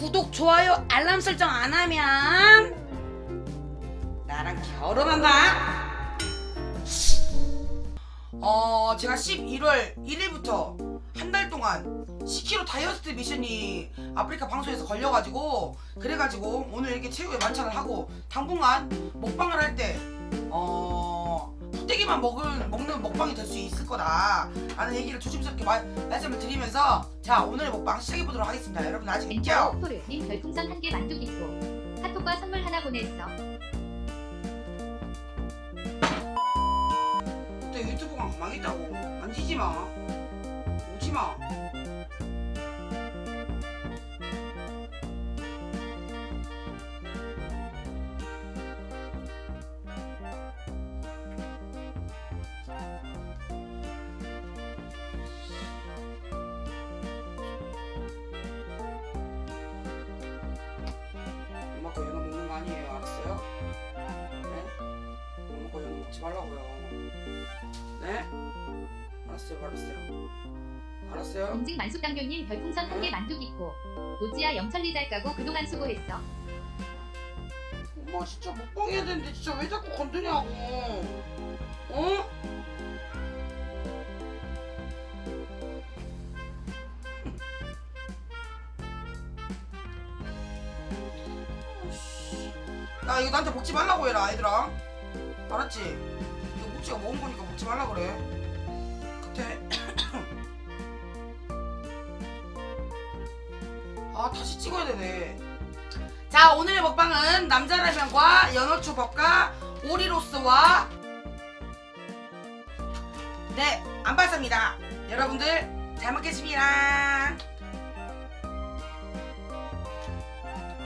구독, 좋아요, 알람 설정 안 하면 나랑 결혼한다. 어, 제가 11월 1일부터 한 달 동안 10kg 다이어트 미션이 아프리카 방송에서 걸려가지고 그래가지고 오늘 이렇게 최후의 만찬을 하고 당분간 먹방을 할 때 어. 푸대기만 먹은, 먹는 먹방이 될 수 있을 거다. 라는 얘기를 조심스럽게 마- 말씀을 드리면서 자 오늘의 먹방 시작해보도록 하겠습니다. 여러분 아시겠죠? 포르님 별풍선 한 개 만두 기고 카톡과 선물 하나 보냈어. 그때 유튜브가 망했다고. 만지지 마. 오지 마 엄마 먹지 말라고요 네? 알았어요, 알았어요. 알았어요. 공직 만숙당교님 별풍선 한 개 만두 기고 오지야 영천리 잘 까고 그동안 수고했어. 엄마 진짜 먹방 해야 되는데 진짜 왜 자꾸 건드냐고. 어? 야 이거 나한테 먹지 말라고 해라 아이들아. 알았지? 이거 모찌가 먹은 거니까 먹지 말라 그래. 그때. 아 다시 찍어야 되네. 자 오늘의 먹방은 남자라면과 연어초밥과 오리로스와 네 안발사입니다 여러분들 잘 먹겠습니다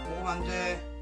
먹으면 안돼